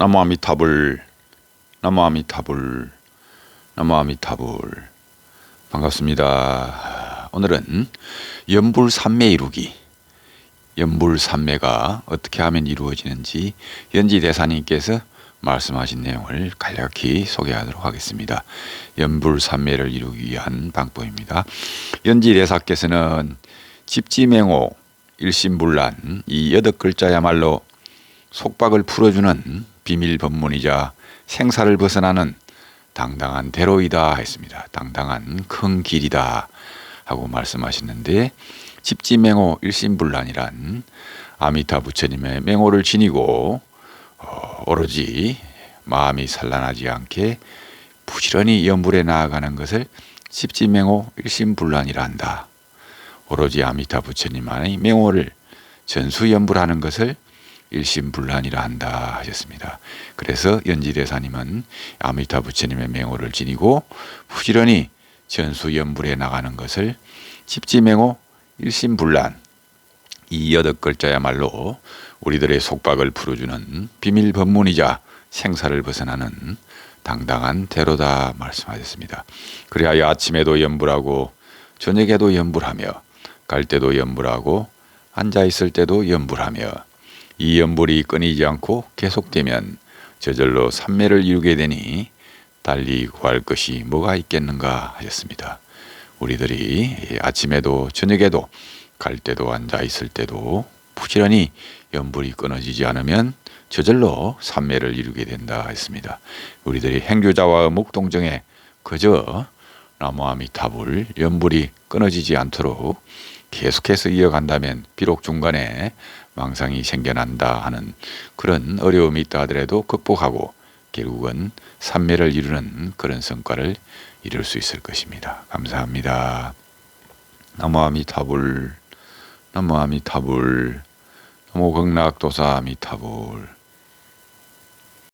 나무 아미타불 나무 아미타불 나무 아미타불 반갑습니다. 오늘은 연불산매 이루기 연불산매가 어떻게 하면 이루어지는지 연지 대사님께서 말씀하신 내용을 간략히 소개하도록 하겠습니다. 연불산매를 이루기 위한 방법입니다. 연지 대사께서는 집지맹호 일심불란 이 여덟 글자야말로 속박을 풀어주는 비밀 법문이자 생사를 벗어나는 당당한 대로이다 했습니다. 당당한 큰 길이다 하고 말씀하시는데 집지맹호 일심불란이란 아미타 부처님의 맹호를 지니고 어, 오로지 마음이 산란하지 않게 부지런히 연불에 나아가는 것을 집지맹호 일심불란이라 한다. 오로지 아미타 부처님만의 맹호를 전수연불하는 것을 일심불란이라 한다 하셨습니다. 그래서 연지대사님은 아미타 부처님의 맹호를 지니고 부지런히 전수연불에 나가는 것을 집지맹호 일심불란 이 여덟 글자야말로 우리들의 속박을 풀어주는 비밀 법문이자 생사를 벗어나는 당당한 대로다 말씀하셨습니다. 그리하여 아침에도 연불하고 저녁에도 연불하며 갈 때도 연불하고 앉아 있을 때도 연불하며 이 연불이 끊이지 않고 계속되면 저절로 삼매를 이루게 되니 달리 구할 것이 뭐가 있겠는가 하셨습니다. 우리들이 아침에도 저녁에도 갈 때도 앉아 있을 때도 부지런히 연불이 끊어지지 않으면 저절로 삼매를 이루게 된다 했습니다. 우리들이 행교자와 묵동정에 그저 나무아미타불 연불이 끊어지지 않도록 계속해서 이어간다면 비록 중간에 망상이 생겨난다 하는 그런 어려움이 있다 하더라도 극복하고 결국은 삼매를 이루는 그런 성과를 이룰 수 있을 것입니다. 감사합니다. 나무아미타불 나무아미타불 나무 극락도사 아미타불